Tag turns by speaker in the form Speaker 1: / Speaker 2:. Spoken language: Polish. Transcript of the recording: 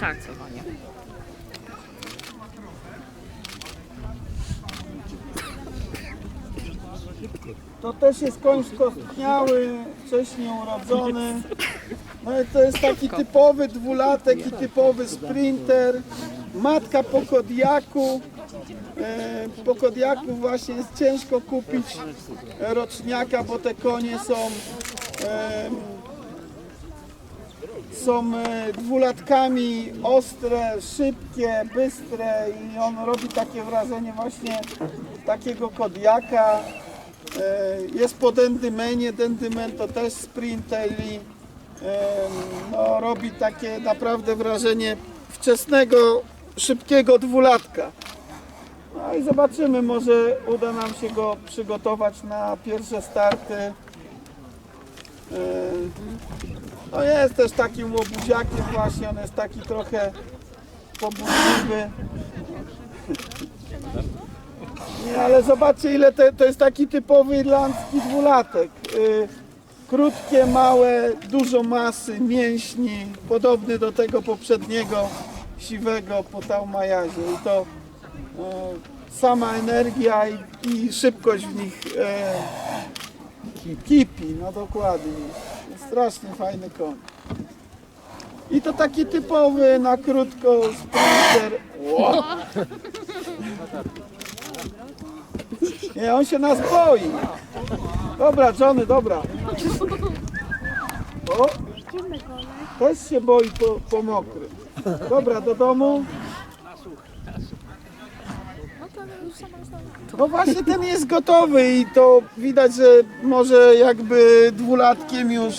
Speaker 1: Tak.
Speaker 2: To też jest koń skostniały, wcześniej urodzony. No i to jest taki typowy dwulatek i typowy sprinter. Matka po kodiaku. E, po kodiaku właśnie jest ciężko kupić roczniaka, bo te konie są e, są e, dwulatkami ostre, szybkie, bystre i on robi takie wrażenie właśnie takiego kodiaka. E, Jest po dendymenie, dendymen to też sprinteli. E, No, robi takie naprawdę wrażenie wczesnego, szybkiego dwulatka. No i zobaczymy, może uda nam się go przygotować na pierwsze starty. E, No jest też takim łobuziakiem właśnie, on jest taki trochę pobudliwy. Nie, ale zobaczcie ile to, to jest taki typowy irlandzki dwulatek. Y, krótkie, małe, dużo masy, mięśni, podobny do tego poprzedniego siwego po Taumajazie. I to y, sama energia i, i szybkość w nich y, kipi, no dokładnie. Strasznie fajny koń. I to taki typowy na krótko sprinter. Ło! Nie, on się nas boi. Dobra, Johnny, dobra. O, też się boi po, po mokrym. Dobra, do domu. No właśnie ten jest gotowy i to widać, że może jakby dwulatkiem już